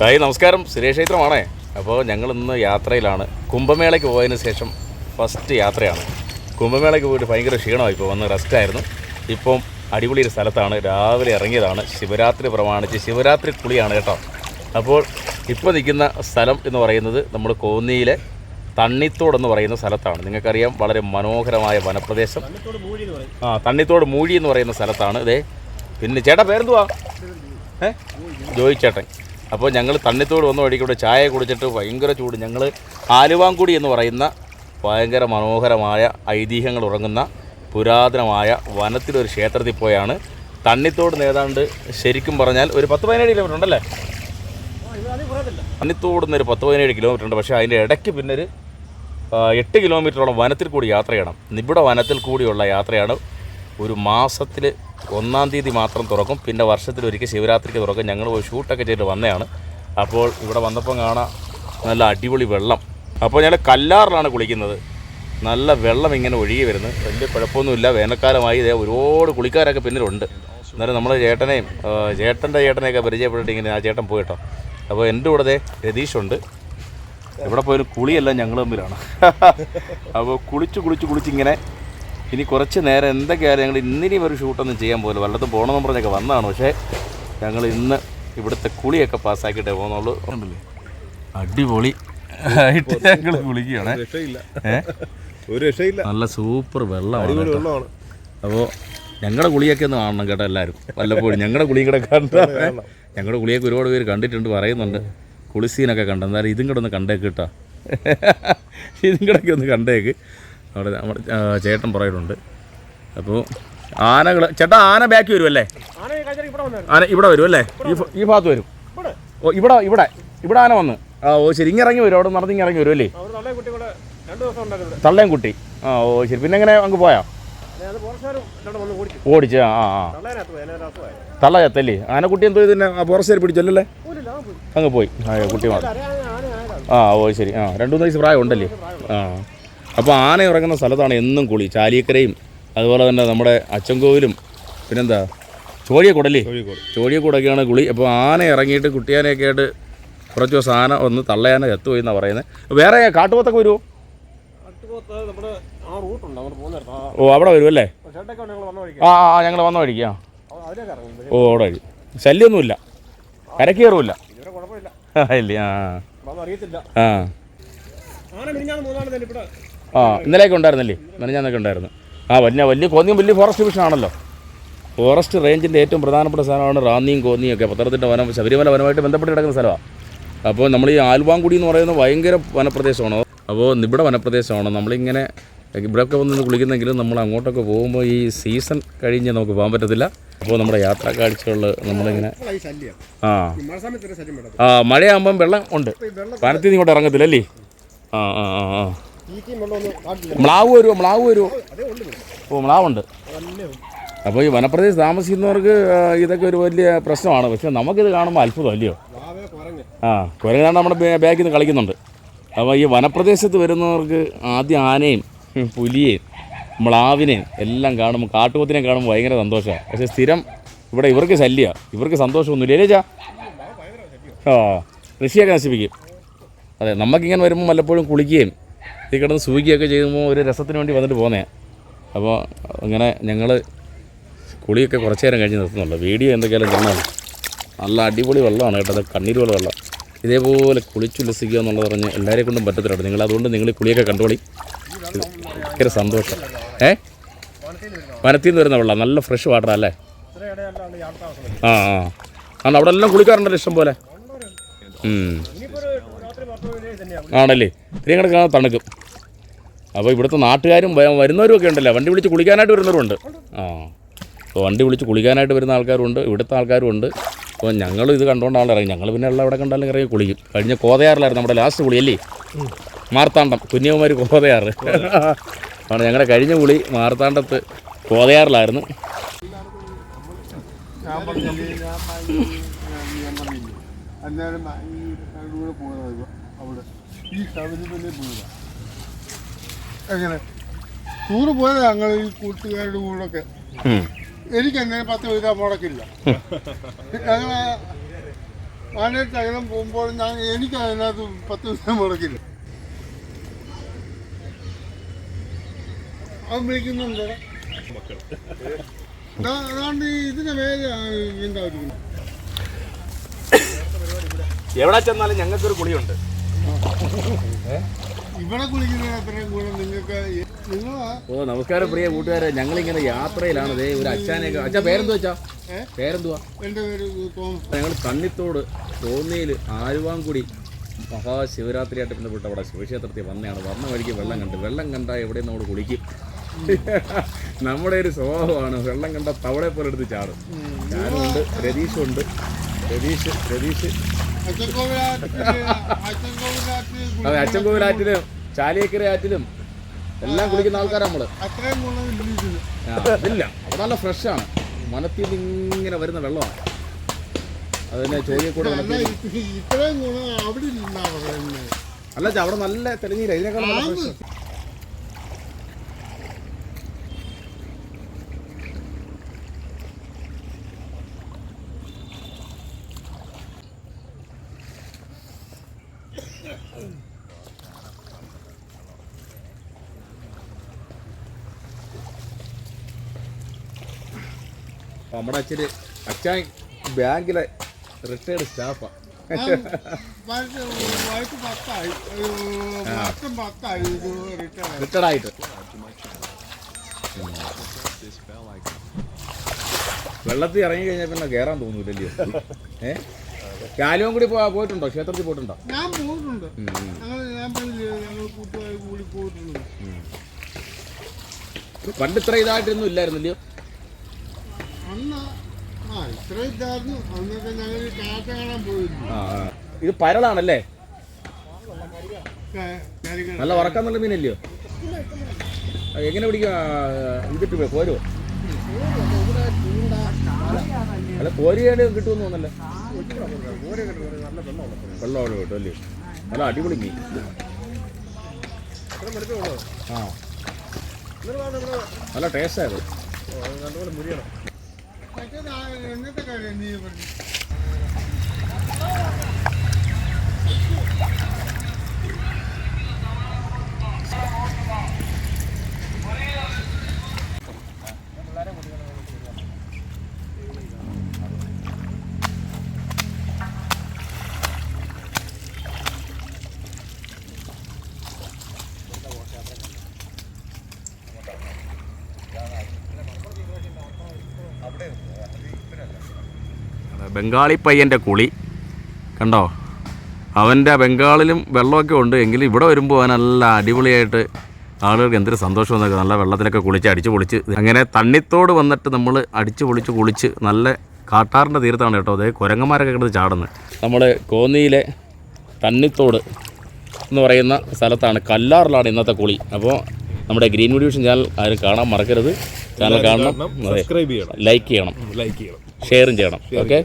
Hi നമസ്കാരം. സുരേഷ് ക്ഷേത്രമാണേ. അപ്പോൾ ഞങ്ങൾ ഇന്ന് യാത്രയിലാണ്. കുംഭമേളയ്ക്ക് പോയതിന് ശേഷം ഫസ്റ്റ് യാത്രയാണ്. കുംഭമേളയ്ക്ക് പോയിട്ട് ഭയങ്കര ക്ഷീണമായി. ഇപ്പോൾ വന്ന് റെസ്റ്റായിരുന്നു ഇപ്പം അടിപൊളി ഒരു സ്ഥലത്താണ്. രാവിലെ ഇറങ്ങിയതാണ്. ശിവരാത്രി പ്രമാണിച്ച് ശിവരാത്രി കുളിയാണ് കേട്ടോ. അപ്പോൾ ഇപ്പോൾ നിൽക്കുന്ന സ്ഥലം എന്ന് പറയുന്നത് നമ്മൾ കോന്നിയിലെ തണ്ണിത്തോട് എന്ന് പറയുന്ന സ്ഥലത്താണ്. നിങ്ങൾക്കറിയാം വളരെ മനോഹരമായ വനപ്രദേശം. ആ തണ്ണിത്തോട് മൂഴി എന്ന് പറയുന്ന സ്ഥലത്താണ്. ഇതേ പിന്നെ ചേട്ടാ പേരെന്തുവാ? ഏ? ജോയി ചേട്ടൻ അപ്പോൾ ഞങ്ങൾ തണ്ണിത്തോട് വന്ന ഇവിടെ ചായ കുടിച്ചിട്ട് ഭയങ്കര ചൂട്. ഞങ്ങൾ ആലുവാങ്കുടി എന്ന് പറയുന്ന ഭയങ്കര മനോഹരമായ ഐതിഹ്യങ്ങൾ ഉറങ്ങുന്ന പുരാതനമായ വനത്തിലൊരു ക്ഷേത്രത്തിൽ പോയാണ്. തണ്ണിത്തോട് നേതാണ്ട് ശരിക്കും പറഞ്ഞാൽ ഒരു പത്ത് പതിനേഴ് കിലോമീറ്റർ ഉണ്ടല്ലേ? തണ്ണിത്തോട് നിന്ന് ഒരു പത്ത് പതിനേഴ് കിലോമീറ്റർ ഉണ്ട്. പക്ഷേ അതിന്റെ ഇടയ്ക്ക് പിന്നെ ഒരു എട്ട് കിലോമീറ്ററോളം വനത്തിൽ കൂടി യാത്ര ചെയ്യണം. നിബിഡ വനത്തിൽ കൂടിയുള്ള യാത്രയാണ് ഒരു മാസത്തിൽ ഒന്നാം തീയതി മാത്രം തുറക്കും. പിന്നെ വർഷത്തിലൊരിക്കൽ ശിവരാത്രിക്ക് തുറക്കും. ഞങ്ങൾ പോയി ഷൂട്ടൊക്കെ ചെയ്തിട്ട് വന്നതാണ്. അപ്പോൾ ഇവിടെ വന്നപ്പോൾ കാണാം നല്ല അടിപൊളി വെള്ളം. അപ്പോൾ ഞങ്ങൾ കല്ലാറിലാണ് കുളിക്കുന്നത്. നല്ല വെള്ളം ഇങ്ങനെ ഒഴുകി വരുന്നത് വലിയ കുഴപ്പമൊന്നുമില്ല. വേനൽക്കാലമായി ഇതേ ഒരുപാട് കുളിക്കാരൊക്കെ പിന്നിലുണ്ട്. എന്നാലും നമ്മൾ ചേട്ടനെയും ചേട്ടന്റെ ചേട്ടനെയൊക്കെ പരിചയപ്പെട്ടിട്ട് ഇങ്ങനെ ആ ചേട്ടൻ പോയിട്ടോ. അപ്പോൾ എന്റെ കൂടെ രതീഷുണ്ട്. എവിടെ പോയാലും കുളിയെല്ലാം ഞങ്ങൾ തമ്മിലാണ്. അപ്പോൾ കുളിച്ച് കുളിച്ച് കുളിച്ചിങ്ങനെ ഇനി കുറച്ച് നേരം എന്തൊക്കെയായാലും ഞങ്ങൾ ഇന്നിനിയും ഒരു ഷൂട്ടൊന്നും ചെയ്യാൻ പോലും വല്ലതും പോകണമെന്ന് പറഞ്ഞൊക്കെ വന്നതാണ്. പക്ഷേ ഞങ്ങൾ ഇന്ന് ഇവിടുത്തെ കുളിയൊക്കെ പാസ്സാക്കിയിട്ടേ പോകുന്നുള്ളൂ. ഉണ്ടല്ലേ? അടിപൊളി ആയിട്ട് ഞങ്ങൾ കുളിക്കുകയാണ്. നല്ല സൂപ്പർ വെള്ളമാണ് അപ്പോൾ ഞങ്ങളുടെ കുളിയൊക്കെ ഒന്ന് കാണണം കേട്ടോ എല്ലാവരും. വല്ലപ്പോഴും ഞങ്ങളുടെ കുളിയും കൂടെ കണ്ട ഞങ്ങളുടെ കുളിയൊക്കെ ഒരുപാട് പേര് കണ്ടിട്ടുണ്ട് പറയുന്നുണ്ട്. കുളിസീനൊക്കെ കണ്ട. എന്നാലും ഇതും കൂടെ ഒന്ന് കണ്ടേക്ക് കേട്ടോ. ഇതും കൂടെ ഒന്ന് കണ്ടേക്ക്. അവിടെ നമ്മുടെ ചേട്ടൻ പറയുന്നുണ്ട് അപ്പോൾ ആനകൾ ചേട്ടാ ആന ബാക്കി വരുമല്ലേ ആന ഇവിടെ വരും അല്ലേ? ഈ ഭാഗത്ത് വരും. ഓ ഇവിടെ ഇവിടെ ഇവിടെ ആന വന്ന്. ആ ഓ ശരി ഇറങ്ങി വരും. അവിടെ നടന്ന് ഇറങ്ങി വരും അല്ലേ? തള്ളയും കുട്ടി. ആ ഓ ശരി. പിന്നെ എങ്ങനെ അങ്ങ് പോയാ? ഓടിച്ച് ആ ആ തള്ള ചത്തല്ലേ ആനക്കുട്ടി എന്തോ ഇതിനെ ഫോറസ്റ്റുകാർ പിടിച്ചല്ലേ? അങ്ങ് പോയി. ആ കുട്ടി മാത്രം. ആ ഓ ശരി. ആ രണ്ടു മൂന്ന് വയസ്സ് പ്രായം ഉണ്ടല്ലേ ആ. അപ്പോൾ ആന ഇറങ്ങുന്ന സ്ഥലത്താണ് എന്നും കുളി. ചാലിയക്കരയും അതുപോലെ തന്നെ നമ്മുടെ അച്ചൻകോവിലും പിന്നെന്താ? ചോഴിയക്കൂടല്ലേ? ചോഴിയക്കൂടൊക്കെയാണ് കുളി. അപ്പോൾ ആന ഇറങ്ങിയിട്ട് കുട്ടിയാനൊക്കെ ആയിട്ട് കുറച്ച് ദിവസം ആന ഒന്ന് തള്ളയാന ചത്തുപോയി എന്നാണ് പറയുന്നത് വേറെ കാട്ടുപോത്തൊക്കെ വരുമോ ഓ അവിടെ വരുമല്ലേ ആ ആ ഞങ്ങൾ വന്ന വഴിക്ക് ആ. ഓ അവിടെ വഴി. ശല്യമൊന്നുമില്ല കരക്ക് കയറുമില്ല ഇവരെ കുഴപ്പമില്ല ആ, ഇല്ല ആ. ആ ആ ഇന്നലെയൊക്കെ ഉണ്ടായിരുന്നല്ലേ? നനഞ്ഞാന്നൊക്കെ ഉണ്ടായിരുന്നു. ആ വലിയ വലിയ കോന്നിയും വലിയ ഫോറസ്റ്റ് ഡിവിഷൻ ആണല്ലോ. ഫോറസ്റ്റ് റേഞ്ചിന്റെ ഏറ്റവും പ്രധാനപ്പെട്ട സ്ഥലമാണ് റാന്നിയും കോന്നിയും ഒക്കെ. പത്തനംതിട്ട വനം ശബരിമല വനമായിട്ട് ബന്ധപ്പെട്ട് കിടക്കുന്ന സ്ഥലമാണ് അപ്പോൾ നമ്മൾ ഈ ആൽവാങ്കുടി എന്ന് പറയുന്നത് ഭയങ്കര വനപ്രദേശമാണ്. അപ്പോൾ നിബിഡ വനപ്രദേശമാണ്. നമ്മളിങ്ങനെ ഇവിടെയൊക്കെ വന്ന് കുളിക്കുന്നെങ്കിലും നമ്മൾ അങ്ങോട്ടൊക്കെ പോകുമ്പോൾ ഈ സീസൺ കഴിഞ്ഞ് നമുക്ക് പോകാൻ പറ്റത്തില്ല. അപ്പോൾ നമ്മുടെ യാത്രാ കാഴ്ചകളിൽ നമ്മളിങ്ങനെ ആ. ആ മഴയാകുമ്പം വെള്ളം ഉണ്ട്. വനത്തിൽ നിന്ന് ഇങ്ങോട്ട് ഇറങ്ങത്തില്ലല്ലേ ആ ആ ആ ആ. മ്ലാവ് വരുമോ മ്ലാവ് വരുമോ ഓ മ്ലാവുണ്ട്. അപ്പോൾ ഈ വനപ്രദേശത്ത് താമസിക്കുന്നവർക്ക് ഇതൊക്കെ ഒരു വലിയ പ്രശ്നമാണ്. പക്ഷേ നമുക്കിത് കാണുമ്പോൾ അത്ഭുതം അല്ലയോ? ആ കുരങ്ങാണ് നമ്മുടെ ബാക്കിൽ നിന്ന് കളിക്കുന്നുണ്ട്. അപ്പോൾ ഈ വനപ്രദേശത്ത് വരുന്നവർക്ക് ആദ്യം ആനയും പുലിയേയും പുലിയെയും മ്ലാവിനെയും എല്ലാം കാണുമ്പോൾ കാട്ടുപോത്തിനെ കാണുമ്പോൾ ഭയങ്കര സന്തോഷമാണ്. പക്ഷേ സ്ഥിരം ഇവിടെ ഇവർക്ക് ശല്യമാണ് ഇവർക്ക് സന്തോഷമൊന്നുമില്ല. ഏലേച്ചാ ആ കൃഷിയൊക്കെ നശിപ്പിക്കും. അതെ നമുക്കിങ്ങനെ വരുമ്പോൾ വല്ലപ്പോഴും കുളിക്കുകയും ഇത് കിടന്ന് സൂഹിക്കുകയൊക്കെ ചെയ്യുമ്പോൾ ഒരു രസത്തിന് വേണ്ടി വന്നിട്ട് പോന്നേ അപ്പോൾ അങ്ങനെ ഞങ്ങൾ കുളിയൊക്കെ കുറച്ച് നേരം കഴിഞ്ഞ് നിർത്തുന്നുള്ളൂ വീഡിയോ എന്തൊക്കെയാലും കാണാം. നല്ല അടിപൊളി വെള്ളമാണ് കേട്ടോ. അത് കണ്ണീർ പോലെ വെള്ളം. ഇതേപോലെ കുളിച്ചുല്ലസിക്കുക എന്നുള്ളത് പറഞ്ഞ് എല്ലാവരെ കൊണ്ടും പറ്റത്തില്ല നിങ്ങൾ അതുകൊണ്ട് നിങ്ങൾ ഈ കുളിയൊക്കെ കണ്ടോളി. ഭയങ്കര സന്തോഷം. ഏ? വനത്തിൽ നിന്ന് വരുന്ന വെള്ളം. നല്ല ഫ്രഷ് വാട്ടർ അല്ലേ? ആ ആ. അവിടെ എല്ലാം കുളിക്കാറുണ്ടല്ലോ ഇഷ്ടം പോലെ. ആണല്ലേ? ഇത്രയും കിടക്കാൻ തണുക്കും. അപ്പോൾ ഇവിടുത്തെ നാട്ടുകാരും വരുന്നവരും ഒക്കെ ഉണ്ടല്ലോ? വണ്ടി വിളിച്ച് കുളിക്കാനായിട്ട് വരുന്നവരുണ്ട്. ആ. അപ്പോൾ വണ്ടി വിളിച്ച് കുളിക്കാനായിട്ട് വരുന്ന ആൾക്കാരുണ്ട് ഇവിടുത്തെ ആൾക്കാരും ഉണ്ട്. അപ്പോൾ ഞങ്ങൾ ഇത് കണ്ടുകൊണ്ടാണ് ഇറങ്ങി. ഞങ്ങൾ പിന്നെ ഉള്ള അവിടെ കണ്ടാലും ഇറങ്ങി കുളിക്കും. കഴിഞ്ഞ കോതയാറിലായിരുന്നു നമ്മുടെ ലാസ്റ്റ് കുളി അല്ലേ? മാർത്താണ്ഡം. കുഞ്ഞകുമാരി കോതയാറ്. ആണ് ഞങ്ങളുടെ കഴിഞ്ഞ കുളി മാർത്താണ്ഡത്ത് കോതയാറിലായിരുന്നു. അന്നേരം ഈ കൂടെ പോകുന്നത് അവിടെ ഈ ശബരിമല പോയതാ. എങ്ങനെ? ടൂറ് പോയത് ഞങ്ങൾ ഈ കൂട്ടുകാരുടെ കൂടൊക്കെ. എനിക്ക് എങ്ങനെ പത്ത് പൈസ മുടക്കില്ല. ഞങ്ങൾ വാനേറ്റ് അകലം പോകുമ്പോൾ ഞാൻ എനിക്ക് അതിനകത്ത് പത്ത് ദിവസം മുടക്കില്ല. അവൻ വിളിക്കുന്നുണ്ട്. അതുകൊണ്ട് ഇതിന്റെ പേര് എന്താ എവിടെ ചെന്നാലും ഞങ്ങൾക്കൊരു കുളിയുണ്ട്. ഇവിടെ കുളിക്കുന്നതിന് അത്രയും ഗുണം നിങ്ങൾക്ക് ഓ നമസ്കാരം പ്രിയ കൂട്ടുകാരെ. ഞങ്ങൾ ഇങ്ങനെ യാത്രയിലാണ്. ദേ ഒരു അച്ഛനെ അച്ഛാ പേരെന്തു വെച്ചാ പേരെന്തുവാ? എന്റെ പേര് ഞങ്ങൾ കണ്ണിത്തോട് തോന്നിയിൽ ആലുവാങ്കുടി മഹാശിവരാത്രിയായിട്ട് ബന്ധപ്പെട്ട അവിടെ ശിവക്ഷേത്രത്തിൽ വന്നതാണ്. വന്ന വഴിക്ക് വെള്ളം കണ്ട്. വെള്ളം കണ്ടാൽ എവിടെ നമ്മൾ കുളിക്കും. നമ്മുടെ ഒരു സ്വഭാവമാണ് വെള്ളം കണ്ട തവളെ പോലെ എടുത്ത് ചാടും. ഞാനുണ്ട് രതീഷുണ്ട് രതീഷ് രതീഷ്. അച്ചൻകോവിലാറ്റിൽ അച്ഛൻ കോവിലാറ്റിലും ചാലിയക്കര ആറ്റിലും എല്ലാം കുളിക്കുന്ന ആൾക്കാരാണ് നമ്മൾ. ഇല്ല അത് നല്ല ഫ്രഷാണ് മനത്തിൽ നിന്ന് ഇങ്ങനെ വരുന്ന വെള്ളമാണ്. അതിനെ ചോദ്യക്കൂടെ അല്ല അവിടെ നല്ല തെളിഞ്ഞില്ല. ഇതിനേക്കാൾ നമ്മുടെ അച്ഛന് അച്ഛൻ ബാങ്കിലെ റിട്ടയർഡ് സ്റ്റാഫാ വയസ്സ് വയസ്സ് പത്തായി. ഒരു വർഷം പത്തായി. റിട്ടയർഡ് ആയിട്ട്. വെള്ളത്തിൽ ഇറങ്ങി കഴിഞ്ഞാൽ പിന്നെ കയറാൻ തോന്നൂല്ലല്ലോ ഏ? കാലും കൂടി പോയിട്ടുണ്ടോ? ക്ഷേത്രത്തിൽ പോയിട്ടുണ്ടോ? ഞാൻ പോയിട്ടുണ്ട്. പണ്ട് ഇത്ര ഇതായിട്ടൊന്നും ഇല്ലായിരുന്നല്ലോ അന്ന് ആ ഇത്ര ഇതായിരുന്നു. അന്നൊക്കെ ഞങ്ങൾ കാറ്റ കാണാൻ പോയിരുന്നു. ആ ആ. ഇത് പരളാണല്ലേ ക- കരികൾ നല്ല ഉറക്കം നല്ല മീനല്ലയോ? ആ, എങ്ങനെ പിടിക്കുക ഇതിട്ട് പോയി അല്ല കോരിയാണ് കിട്ടുമെന്ന് തോന്നല്ലേ വെള്ളമാണ് കേട്ടോ അല്ലേ? നല്ല അടിപൊളി മീൻ. ആ. നല്ല ടേസ്റ്റായത് മറ്റേത് என்னத்தை நீ பண்ணி ബംഗാളി പയ്യന്റെ കുളി. കണ്ടോ? അവന്റെ ബംഗാളിലും വെള്ളമൊക്കെ ഉണ്ട്. എങ്കിലും ഇവിടെ വരുമ്പോൾ അവൻ നല്ല അടിപൊളിയായിട്ട് ആളുകൾക്ക് എന്തൊരു സന്തോഷം എന്നൊക്കെ നല്ല വെള്ളത്തിലൊക്കെ കുളിച്ച് അടിച്ച് പൊളിച്ച് അങ്ങനെ തണ്ണിത്തോട് വന്നിട്ട് നമ്മൾ അടിച്ച് പൊളിച്ച് കുളിച്ച് നല്ല കാട്ടാറിന്റെ തീരത്താണ് കേട്ടോ. അതേ കുരങ്ങന്മാരൊക്കെ കിടന്ന് ചാടുന്നത്. നമ്മൾ കോന്നിയിലെ തണ്ണിത്തോട് എന്ന് പറയുന്ന സ്ഥലത്താണ് കല്ലാറിലാണ് ഇന്നത്തെ കുളി. അപ്പോൾ നമ്മുടെ ഗ്രീൻ ഡിവിഷൻ ചാനൽ ആരും കാണാൻ മറക്കരുത്. ചാനൽ കാണണം. സബ്സ്ക്രൈബ് ചെയ്യണം. ലൈക്ക് ചെയ്യണം. ലൈക്ക് ചെയ്യണം. ഷെയറും ചെയ്യണം. ഓക്കെ?